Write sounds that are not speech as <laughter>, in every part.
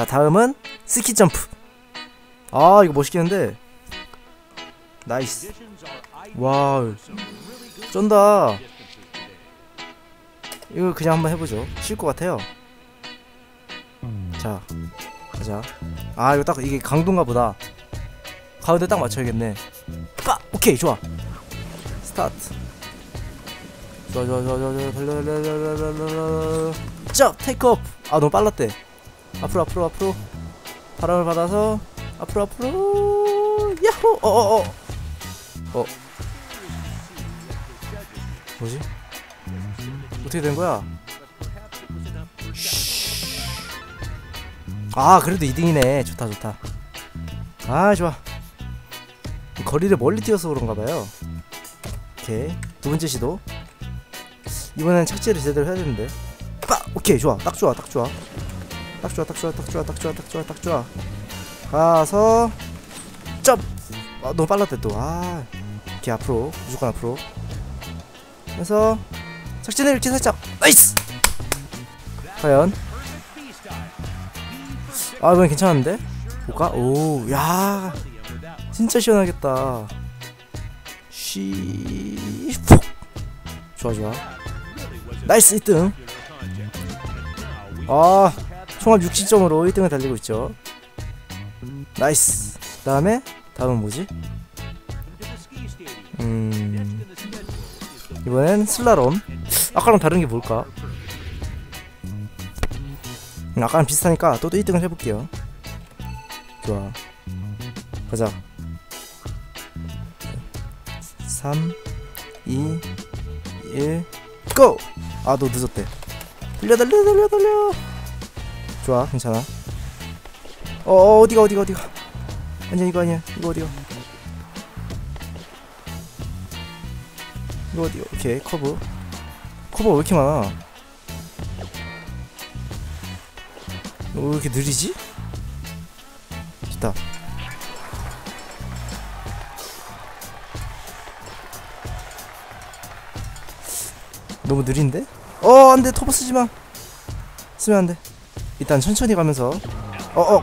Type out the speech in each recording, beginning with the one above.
자 다음은 스키 점프. 아 이거 멋있겠는데? 나이스. 와우. 쩐다. 이거 그냥 한번 해보죠. 쉴 것 같아요. 자 가자. 아 이거 딱 이게 강도인가 보다. 가운데 딱 맞춰야겠네. 빠 오케이 좋아. 스타트. 좋아 좋아 좋아 좋아 좋아. 달려 달려 달려 달려 달려 점 테이크업 아 너무 빨랐대 앞으로 앞으로 앞으로. 바람을 받아서 앞으로 앞으로. 야호! 어어어. 어. 뭐지? 어떻게 된 거야? 아 그래도 2등이네. 좋다 좋다. 아 좋아. 거리를 멀리 뛰어서 그런가 봐요. 오케이. 두 번째 시도. 이번엔 착지를 제대로 해야 되는데. 빠 오케이 좋아. 딱 좋아 딱 좋아 딱 좋아 딱 좋아 딱 좋아 딱 좋아 딱 좋아 딱 좋아. 가서 점! 아, 너무 빨랐대 또아 이렇게 앞으로 무조건 앞으로. 그래서 착지는 이렇게 살짝. 나이스! 과연? 아 이건 괜찮은데? 볼까? 오야 진짜 시원하겠다. 쉬푹 좋아 좋아. 나이스 1등. 아 총합 60점으로 1등을 달리고 있죠. 나이스. 그 다음에 다음은 뭐지? 음 이번엔 슬라롬. 아까랑 다른 게 뭘까? 음, 아까랑 비슷하니까 또 1등을 해볼게요. 좋아. 가자. 3 2 1 고! 아 너 늦었대. 달려 달려 달려 달려 좋아 괜찮아. 어, 어 어디가 어디가 어디가? 아니야 이거 아니야. 이거 어디가? 이거 어디가? 오케이 커브. 커브가 왜 이렇게 많아? 어, 왜 이렇게 느리지? 됐다. 너무 느린데? 어 안돼. 터보 쓰지마. 쓰면 안돼 일단 천천히 가면서. 어어.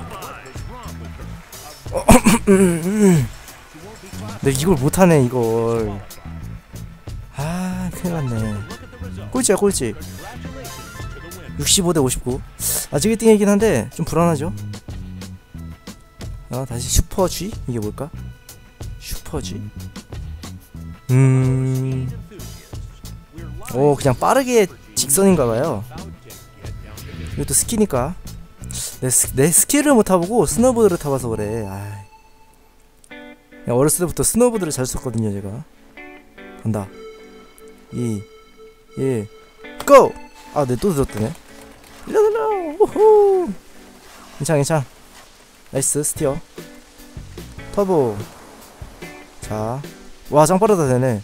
어, 내 이걸 못하네 이걸. 아 큰일났네. 꼴찌야 꼴찌. 65대 59 아직 1등이긴 한데 좀 불안하죠? 아 다시 슈퍼 G 이게 뭘까? 슈퍼 G 음. 오 그냥 빠르게 직선인가봐요 이것도 스키니까. 내, 스, 내 스키를 못 타보고 스노보드를 타봐서 그래. 아 그냥 어렸을 때부터 스노보드를 잘 썼거든요 제가. 간다. 2 1 고! 아내또 늦었더네. 달려 달려 우후! 괜찮아 괜찮아. 나이스 스티어. 터보. 자와짱 빠르다 되네.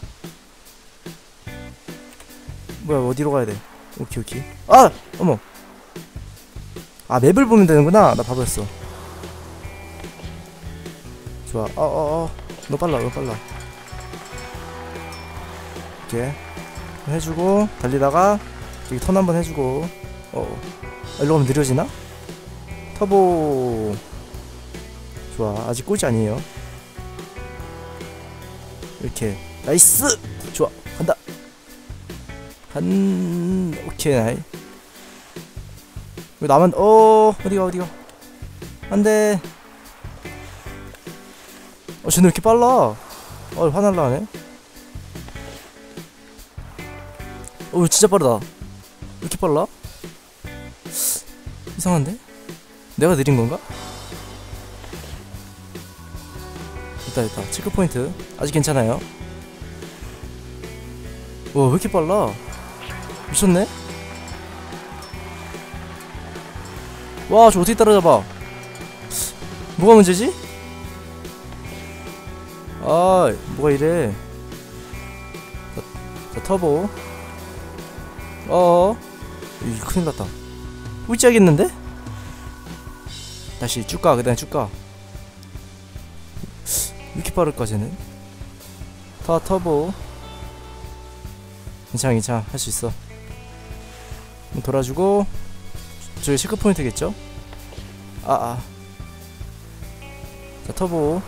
뭐야 어디로 가야 돼? 오케이 오케이. 아! 어머 아 맵을 보면 되는구나. 나 바보였어. 좋아. 어어어. 너 빨라 너 빨라. 오케이 해주고 달리다가 여기 턴 한번 해주고. 어. 아, 일로 가면 느려지나? 터보. 좋아. 아직 꼴찌 아니에요. 이렇게. 나이스! 좋아. 간다. 간 오케이 나이 왜 나만 어 어디가 어디가? 안돼. 어 쟤네 왜 이렇게 빨라? 어 화날라 하네. 어 진짜 빠르다. 왜 이렇게 빨라? 이상한데? 내가 느린 건가? 있다 있다. 체크포인트. 아직 괜찮아요. 와왜 이렇게 빨라? 미쳤네 와 저 어떻게 따라잡아? 뭐가 문제지? 아 뭐가 이래? 자, 자 터보. 어어. 이 큰일 났다. 꼴찌하겠는데? 다시 쭉가 그다음 쭉가. 왜 이렇게 빠를까 쟤는? 타 터보. 괜찮아 괜찮아. 할 수 있어. 돌아주고 저희 체크포인트겠죠? 아아 자 터보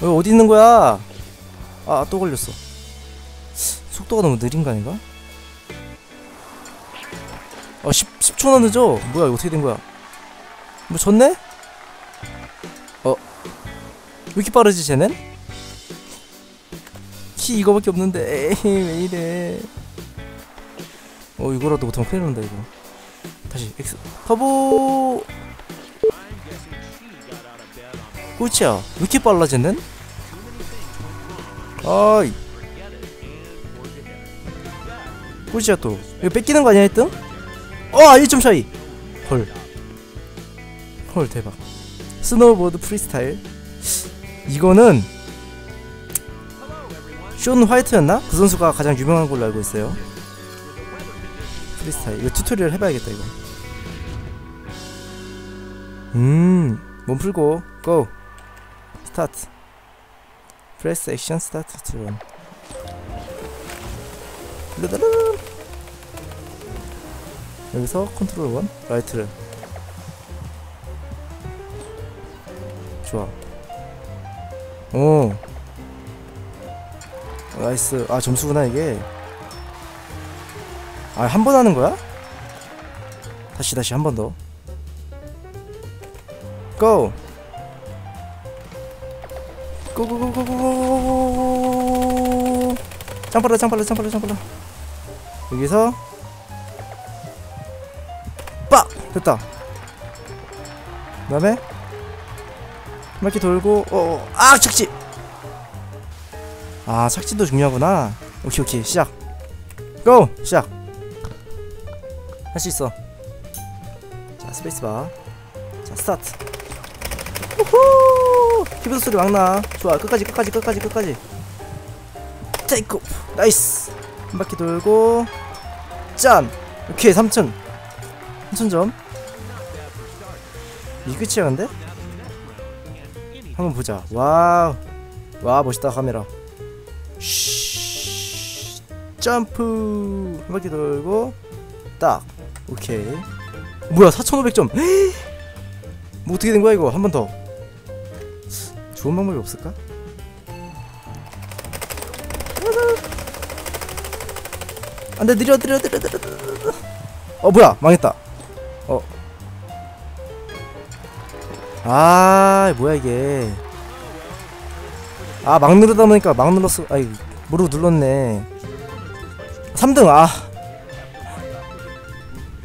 어, 여기 어디 있는 거야? 아, 아또 걸렸어 속도가 너무 느린 거 아닌가? 어, 아 10, 10초나 늦어 뭐야 이거 어떻게 된 거야 뭐 졌네? 어 왜 이렇게 빠르지 쟤넨? 키 이거밖에 없는데 <laughs> 에이 왜 이래 어 이거라도 못하면 큰일 난다 이거. 다시 엑스 터보! 꾸치야 왜 이렇게 빨라졌는? 아이. 꾸치야 또. 이거 뺏기는 거 아니야 했던? 어 아, 1점 차이. 헐 헐 대박. 스노우보드 프리스타일. 이거는 쇼 화이트였나? 그 선수가 가장 유명한 걸로 알고 있어요. 프리스타일. 이거 튜토리얼 해봐야겠다 이거. 음몸 풀고 고 스타트 프레스 액션 스타트 트론 르르르. 여기서 컨트롤 원 라이트를. 좋아. 오. 나이스. 아 점수구나 이게. 아, 한 번 하는 거야? 다시 다시 한 번 더. Go. Go go go go go. 장팔라 장팔라 장팔라 장팔라. 여기서 빡! 됐다. 그다음에 이렇게 돌고 어, 어. 아, 착지. 아, 착지도 중요하구나. 오케이, 오케이. 시작. 고! 시작. 할 수 있어. 자 스페이스바. 자 스타트. 우후! 키보드 소리 막나. 좋아 끝까지 끝까지 끝까지 끝까지. 테이크 나이스. 한 바퀴 돌고. 짠. 오케이 3천 3천점. 이 끝이야 근데? 한번 보자. 와우. 와 멋있다 카메라. 쉬 점프. 한 바퀴 돌고. 딱 오케이. 뭐야 4500점. 뭐 어떻게 된 거야 이거? 한 번 더. 좋은 방법이 없을까? 안돼 느려 느려 느려 느려 어 뭐야? 망했다. 어 아 뭐야 이게. 아 막 누르다 보니까 막 눌렀어. 아이 모르고 눌렀네. 3등 아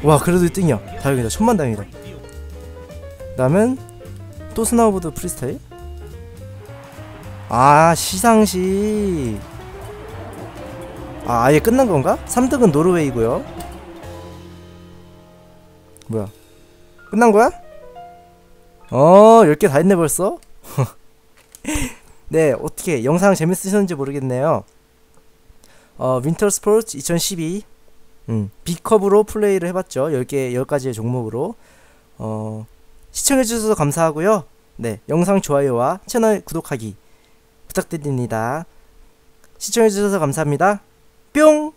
와 그래도 1등이야. 다행이다. 천만 다행이다. 다음은 또 스나우보드 프리스타일? 아 시상식. 아 아예 끝난 건가? 3등은 노르웨이고요. 뭐야? 끝난 거야? 어 10개 다 했네 벌써? <laughs> 네 어떻게 영상 재밌으셨는지 모르겠네요. 어 윈터 스포츠 2012 음, B컵으로 플레이를 해봤죠. 10개 10가지의 종목으로. 어 시청해주셔서 감사하고요. 네 영상 좋아요와 채널 구독하기 부탁드립니다. 시청해주셔서 감사합니다. 뿅